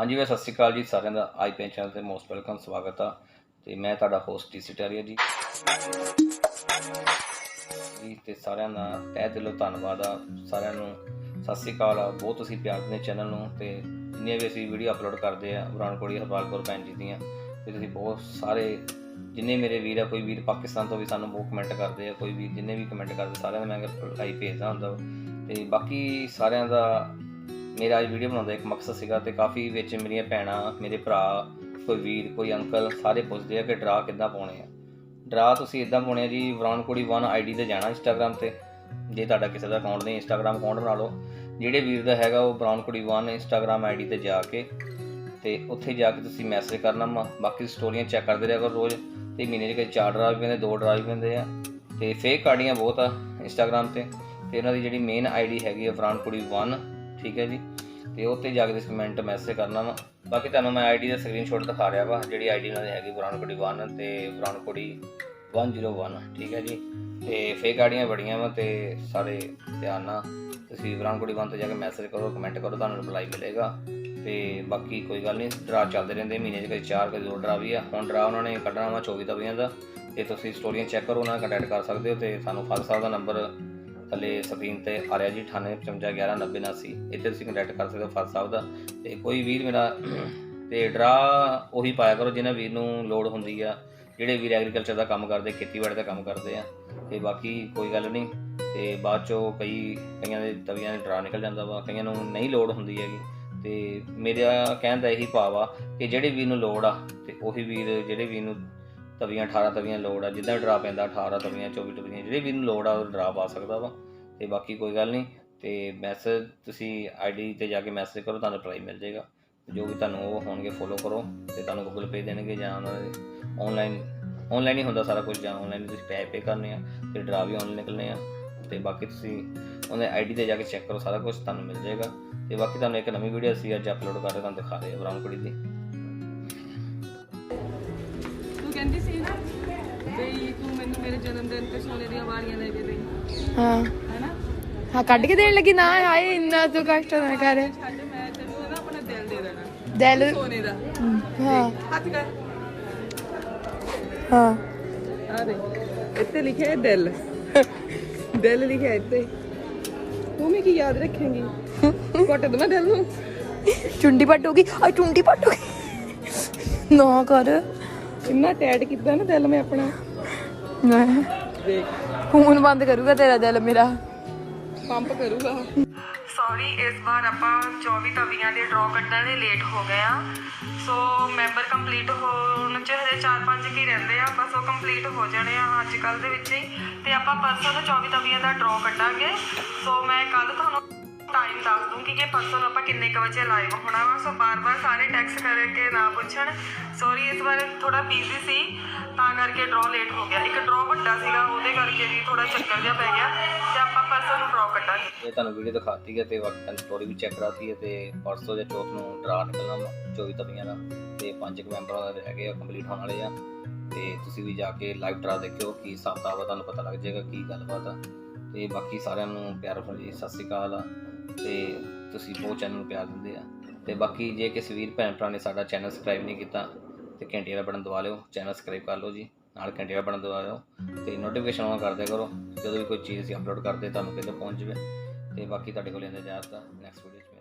ਹਾਂਜੀ ਵੇ ਸਤਿ ਸ਼੍ਰੀ ਅਕਾਲ ਜੀ ਸਾਰਿਆਂ ਦਾ। ਆਈਪੀਐਨ ਚੈਨਲ ਤੇ ਮੋਸਟ ਵੈਲਕਮ, ਸਵਾਗਤ ਆ। ਤੇ ਮੈਂ ਤੁਹਾਡਾ ਹੋਸਟ ਟੀ ਟੈਰੀਆ ਜੀ। ਜੀ, ਤੇ ਸਾਰਿਆਂ ਦਾ ਤਹਿ ਦਿਲੋਂ ਧੰਨਵਾਦ ਆ। ਸਾਰਿਆਂ ਨੂੰ ਸਤਿ ਸ਼੍ਰੀ ਅਕਾਲ ਆ। ਬਹੁਤ ਤੁਸੀਂ ਪਿਆਰ ਦਿੰਦੇ ਚੈਨਲ ਨੂੰ। ਤੇ ਜਿੰਨੀਆਂ ਵੀ ਅਸੀਂ ਵੀਡੀਓ ਅਪਲੋਡ ਕਰਦੇ ਆ ਬਰਾਨਕੋੜੀ ਹਰਪਾਲਪੁਰ ਭੈਣ ਜੀ ਦੀਆਂ, ਤੇ ਤੁਸੀਂ ਬਹੁਤ ਸਾਰੇ, ਜਿੰਨੇ ਮੇਰੇ ਵੀਰ ਆ, ਕੋਈ ਵੀਰ ਪਾਕਿਸਤਾਨ ਤੋਂ ਵੀ ਸਾਨੂੰ ਬਹੁਤ ਕਮੈਂਟ ਕਰਦੇ ਆ, ਕੋਈ ਵੀਰ ਜਿੰਨੇ ਵੀ ਕਮੈਂਟ ਕਰਦੇ, ਸਾਰਿਆਂ ਦਾ ਮੈਂ ਰਿਪਲਾਈ ਭੇਜਦਾ ਹੁੰਦਾ ਵਾ। ਤੇ ਬਾਕੀ ਸਾਰਿਆਂ ਦਾ ਮੇਰਾ ਅੱਜ ਵੀਡੀਓ ਬਣਾਉਣ ਦਾ ਇੱਕ ਮਕਸਦ ਸੀਗਾ ਤੇ ਕਾਫੀ ਵਿੱਚ ਮੇਰੀਆਂ ਭੈਣਾਂ, ਮੇਰੇ ਭਰਾ, ਕੋਈ ਵੀਰ, ਕੋਈ ਅੰਕਲ ਸਾਰੇ ਪੁੱਛਦੇ ਆ ਕਿ ਡਰਾ ਕਿੱਦਾਂ ਪਾਉਣੇ ਆ। ਡਰਾ ਤੁਸੀਂ ਇਦਾਂ ਪਾਉਣੇ ਆ ਜੀ ਵਰਾਨਕੋੜੀ 1 ਆਈਡੀ ਤੇ ਜਾਣਾ ਇੰਸਟਾਗ੍ਰam ਤੇ। ਜੇ ਤੁਹਾਡਾ ਕਿਸੇ ਦਾ ਅਕਾਊਂਟ ਨਹੀਂ ਇੰਸਟਾਗ੍ਰam ਅਕਾਊਂਟ ਬਣਾ ਲਓ। ਜਿਹੜੇ ਵੀਰ ਦਾ ਹੈਗਾ ਉਹ ਵਰਾਨਕੋੜੀ 1 ਇੰਸਟਾਗ੍ਰam ਆਈਡੀ ਤੇ ਜਾ ਕੇ ਤੇ ਉੱਥੇ ਜਾ ਕੇ ਤੁਸੀਂ ਮੈਸੇਜ ਕਰਨਾ ਵਾ ਬਾਕੀ ਸਟੋਰੀਆਂ ਚੈੱਕ ਕਰਦੇ ਰਿਹਾ ਕਰੋ ਰੋਜ਼। ਤੇ ਮਹੀਨੇ ਦੇ ਕਦੇ ਚਾਰ ਡਰਾ ਪੈਂਦੇ, ਦੋ ਡਰਾ ਵੀ ਪੈਂਦੇ ਆ। ਤੇ ਫੇਕ ਆਈਡੀਆਂ ਬਹੁਤ ਆ ਇੰਸਟਾਗ੍ਰam ਤੇ। ਤੇ ਇਹਨਾਂ ਦੀ ਜਿਹੜੀ ਮੇਨ ਆਈਡੀ ਹੈਗੀ ਆ ਵਰਾਨਕੋੜੀ 1 ਠੀਕ ਹੈ ਜੀ। ਤੇ ਉੱਤੇ ਜਾ ਕੇ ਤੁਸੀਂ ਕਮੈਂਟ ਮੈਸੇਜ ਕਰਨਾ ਵਾ। ਬਾਕੀ ਤੁਹਾਨੂੰ ਮੈਂ ਆਈਡੀ ਦਾ ਸਕਰੀਨਸ਼ਾਟ ਦਿਖਾ ਰਿਹਾ ਵਾ, ਜਿਹੜੀ ਆਈਡੀ ਉਹਨਾਂ ਦੀ ਹੈਗੀ ਵਰਾਨਕੋੜੀ 1 ਤੇ ਵਰਾਨਕੋੜੀ 101 ਠੀਕ ਹੈ ਜੀ। ਤੇ ਫੇਕ ਆਈਡੀਆਂ ਬੜੀਆਂ ਵਾ ਤੇ ਸਾਰੇ ਧਿਆਨ ਨਾਲ ਤੁਸੀਂ ਵਰਾਨਕੋੜੀ 1 ਤੇ ਜਾ ਕੇ ਮੈਸੇਜ ਕਰੋ ਕਮੈਂਟ ਕਰੋ, ਤੁਹਾਨੂੰ ਰਿਪਲਾਈ ਮਿਲੇਗਾ। ਤੇ ਬਾਕੀ ਕੋਈ ਗੱਲ ਨਹੀਂ, ਡਰਾ ਚੱਲਦੇ ਰਹਿੰਦੇ, ਮਹੀਨੇ 'ਚ ਕਦੇ ਚਾਰ, ਕਦੇ ਦੋ ਡਰਾ ਵੀ ਆ। ਹੁਣ ਡਰਾ ਉਹਨਾਂ ਨੇ ਕੱਢਣਾ ਵਾ 24 ਤਵੀਆਂ ਦਾ। ਤੇ ਤੁਸੀਂ ਸਟੋਰੀਆਂ ਚੈੱਕ ਕਰੋ, ਉਹਨਾਂ ਨਾਲ ਕੰਟੈਕਟ ਕਰ ਸਕਦੇ ਹੋ ਤੇ ਸਾਨੂੰ ਫਾਦਰ ਸਾਹਿਬ ਦਾ ਨੰਬਰ ਥੱਲੇ ਸਕਰੀਨ ਤੇ ਆ ਰਿਹਾ ਜੀ 9855119079 ਇੱਥੇ ਤੁਸੀਂ ਕੰਟੈਕਟ ਕਰ ਸਕਦੇ ਹੋ ਫਾਦਰ ਸਾਹਿਬ ਦਾ। ਤੇ ਕੋਈ ਵੀਰ ਮੇਰਾ ਤੇ ਡਰਾ ਉਹੀ ਪਾਇਆ ਕਰੋ ਜਿਹਨਾਂ ਵੀਰ ਨੂੰ ਲੋੜ ਹੁੰਦੀ ਆ, ਜਿਹੜੇ ਵੀਰ ਐਗਰੀਕਲਚਰ ਦਾ ਕੰਮ ਕਰਦੇ, ਖੇਤੀਬਾੜੀ ਦਾ ਕੰਮ ਕਰਦੇ ਆ। ਤੇ ਬਾਕੀ ਕੋਈ ਗੱਲ ਨਹੀਂ। ਤੇ ਬਾਅਦ ਚੋਂ ਕਈ, ਕਈਆਂ ਦੇ ਤਵੀਆਂ ਦੇ ਡਰਾ ਨਿਕਲ ਜਾਂਦਾ ਵਾ, ਕਈਆਂ ਨੂੰ ਨਹੀਂ ਲੋੜ ਹੁੰਦੀ ਹੈਗੀ। ਤੇ ਮੇਰਾ ਕਹਿਣ ਦਾ ਇਹੀ ਭਾਵ ਆ ਕਿ ਜਿਹੜੇ ਵੀਰ ਨੂੰ ਲੋੜ ਆ, ਤੇ ਉਹੀ ਵੀਰ, ਜਿਹੜੇ ਵੀਰ ਨੂੰ ਤਵੀਆਂ 18 ਤਵੀਆਂ ਲੋੜ ਆ, ਜਿੱਦਾਂ ਡਰਾ ਪੈਂਦਾ 18 ਤਵੀਆਂ 24 ਤਵੀਆਂ, ਜਿਹੜੇ ਵੀ ਨੂੰ ਲੋੜ ਆ ਉਹ ਡਰਾ ਪਾ ਸਕਦਾ ਵਾ। ਤੇ ਬਾਕੀ ਕੋਈ ਗੱਲ ਨਹੀਂ, ਤੇ ਮੈਸੇਜ ਤੁਸੀਂ ਆਈਡੀ ਤੇ ਜਾ ਕੇ ਮੈਸੇਜ ਕਰੋ, ਤੁਹਾਨੂੰ ਰਿਪਲਾਈ ਮਿਲ ਜਾਏਗਾ। ਜੋ ਵੀ ਤੁਹਾਨੂੰ ਉਹ ਹੋਣਗੇ ਫੋਲੋ ਕਰੋ, ਤੇ ਤੁਹਾਨੂੰ ਗੂਗਲ ਪੇ ਦੇਣਗੇ ਜਾਂ ਉਹਨਾਂ ਦੇ ਆਨਲਾਈਨ ਆਨਲਾਈਨ ਹੀ ਹੁੰਦਾ ਸਾਰਾ ਕੁਝ, ਜਾਂ ਆਨਲਾਈਨ ਤੁਸੀਂ ਪੈਸੇ ਪੇ ਕਰਨੇ ਆ, ਤੇ ਡਰਾ ਵੀ ਆਨਲਾਈਨ ਨਿਕਲਣੇ ਆ। ਤੇ ਬਾਕੀ ਤੁਸੀਂ ਉਹਦੇ ਆਈਡੀ ਤੇ ਜਾ ਕੇ ਚੈੱਕ ਕਰੋ, ਸਾਰਾ ਕੁਝ ਤੁਹਾਨੂੰ ਮਿਲ ਜਾਏਗਾ। ਤੇ ਬਾਕੀ ਤੁਹਾਨੂੰ ਇੱਕ ਨਵੀਂ ਵੀਡੀਓ ਅਸੀਂ ਅੱਜ ਅਪਲੋਡ ਕਰ ਰਹੇ ਤੁਹਾਨੂੰ ਦਿਖਾ ਰਹੇ ਹਾਂ ਬਰਾਊਨ ਦੀ। ਕਹਿੰਦੀ ਸੀ ਨਾ ਬਈ ਤੂੰ ਮੈਨੂੰ ਮੇਰੇ ਜਨਮ ਦਿਨ ਤੇ ਸੋਨੇ ਦੀਆਂ ਵਾਲੀਆਂ ਲੈ ਕੇ ਦੇਈ ਹਾਂ। ਹੈਨਾ? ਹਾਂ ਕੱਢ ਕੇ ਦੇਣ ਲੱਗੀ। ਨਾ ਹਾਏ ਇੰਨਾ ਤੂੰ ਕਸ਼ਟ ਨਾ ਕਰ। ਛੱਡ ਮੈਂ ਤੈਨੂੰ ਨਾ ਆਪਣਾ ਦਿਲ ਦੇ ਦੇਣਾ। ਦਿਲ? ਸੋਨੇ ਦਾ। ਹਾਂ ਹੱਥ ਕਰ। ਹਾਂ। ਆ ਦੇ। ਇੱਥੇ ਲਿਖਿਆ ਹੈ ਦਿਲ। ਦਿਲ ਲਿਖਿਆ ਇੱਥੇ। ਤੂੰ ਵੀ ਕੀ ਯਾਦ ਰੱਖੇਂਗੀ? ਘੁੱਟ ਦਵਾਂ ਦਿਲ ਨੂੰ? ਚੁੰਡੀ ਪੱਟੂਗੀ ਆ ਚੁੰਡੀ ਪੱਟੂਗੀ ਨਾ ਕਰ। ਇੰਨਾ ਟੈਟ ਕੀਤਾ ਨਾ ਦਿਲ ਮੈਂ ਆਪਣਾ। ਦੇਖ ਖੂਨ ਬੰਦ ਕਰੂਗਾ ਤੇਰਾ ਦਿਲ ਮੇਰਾ। ਪੰਪ ਕਰੂਗਾ। ਸੌਰੀ ਇਸ ਵਾਰ ਆਪਾਂ 24 ਤਵੀਆਂ ਦੇ ਡਰਾ ਕੱਢਣ ਲਈ ਲੇਟ ਹੋ ਗਏ ਆ। ਸੋ ਮੈਂਬਰ ਕੰਪਲੀਟ ਹੋਣ ਚ ਹਜੇ 4-5 ਕੀ ਰਹਿੰਦੇ ਆ ਬਸ ਉਹ ਕੰਪਲੀਟ ਹੋ ਜਾਣੇ ਆ ਅੱਜ ਕੱਲ ਦੇ ਵਿੱਚ ਹੀ। ਤੇ ਆਪਾਂ ਪਰਸੋਂ ਨੂੰ 24 ਤਵੀਆਂ ਦਾ ਡਰਾ ਕੱਢਾਂਗੇ। ਸੋ ਮੈਂ ਕੱਲ ਤੁਹਾਨੂੰ ਟਾਈਮ ਦੱਸ ਦੂੰਗੀ ਕਿ ਪਰਸੋਂ ਨੂੰ ਆਪਾਂ ਕਿੰਨੇ ਕੁ ਵਜੇ ਲਾਈਵ ਹੋਣਾ ਵਾ। ਸੋ ਬਾਰ-ਬਾਰ ਸਾਰੇ ਟੈਕਸਟ ਕਰਕੇ ਨਾ ਪੁੱਛਣ। ਸੌਰੀ ਇਸ ਵਾਰ ਥੋੜਾ ਬਿਜ਼ੀ ਸੀ, ਤਾਂ ਕਰਕੇ ਡਰਾ ਲੇਟ ਹੋ ਗਿਆ। ਇੱਕ ਡਰਾ ਵੱਡਾ ਸੀਗਾ, ਉਹਦੇ ਕਰਕੇ ਵੀ ਥੋੜਾ ਚੱਕਰ ਜਿਹਾ ਪੈ ਗਿਆ ਤੇ ਆਪਾਂ ਪਰਸੋਂ ਨੂੰ ਡਰਾ ਕੱਢਾਂਗੇ। ਇਹ ਤੁਹਾਨੂੰ ਵੀਡੀਓ ਦਿਖਾਤੀ ਹੈ ਤੇ ਵਕਤ ਸਟੋਰੀ ਵੀ ਚੈੱਕ ਕਰਾਤੀ ਹੈ ਤੇ ਪਰਸੋਂ ਜਾਂ ਚੌਥ ਨੂੰ ਡਰਾ ਨਿਕਲਣਾ 24 ਤਵੀਆਂ ਦਾ। ਤੇ ਪੰਜ ਕੁ ਮੈਂਬਰ ਹੈਗੇ ਆ ਕੰਪਲੀਟ ਹੋਣ ਵਾਲੇ ਆ। ਤੇ ਤੁਸੀਂ ਵੀ ਜਾ ਕੇ ਲਾਈਵ ਡਰਾ ਦੇਖਿਓ ਕੀ ਹਿਸਾਬ ਕਿਤਾਬ ਤੁਹਾਨੂੰ ਪਤਾ ਲੱਗ ਜਾਏਗਾ ਕੀ ਗੱਲਬਾਤ ਆ। ਤੇ ਬਾਕੀ ਸਾਰਿਆਂ ਨੂੰ ਪਿਆਰ ਭਰੀ ਸਤਿ ਸ੍ਰੀ ਅਕਾਲ ਤੇ ਤੁਸੀਂ ਬਹੁਤ ਚੈਨਲ ਨੂੰ ਪਿਆਰ ਦਿੰਦੇ ਆ ਤੇ ਬਾਕੀ ਜੇ ਕਿਸੇ ਵੀਰ ਭੈਣ ਭਰਾ ਨੇ ਸਾਡਾ ਚੈਨਲ ਸਬਸਕ੍ਰਾਈਬ ਨਹੀਂ ਕੀਤਾ, ਤੇ ਘੰਟੀ ਵਾਲਾ ਬਟਨ ਦਬਾ ਲਿਓ, ਚੈਨਲ ਸਬਸਕ੍ਰਾਈਬ ਕਰ ਲਓ ਜੀ, ਨਾਲ ਘੰਟੀ ਵਾਲਾ ਬਟਨ ਦਬਾ ਲਿਓ ਤੇ ਨੋਟੀਫਿਕੇਸ਼ਨ ਆਨ ਕਰਦੇ ਕਰੋ, ਜਦੋਂ ਵੀ ਕੋਈ ਚੀਜ਼ ਅਸੀਂ ਅਪਲੋਡ ਕਰਦੇ, ਤੁਹਾਨੂੰ ਕਿਤੇ ਪਹੁੰਚ ਜਾਵੇ ਤੇ ਬਾਕੀ ਤੁਹਾਡੇ ਕੋਲ ਇੰਤਜ਼ਾਰ ਦਾ ਨੈਕਸਟ ਵੀਡੀਓ 'ਚ ਮਿਲਾਂਗੇ।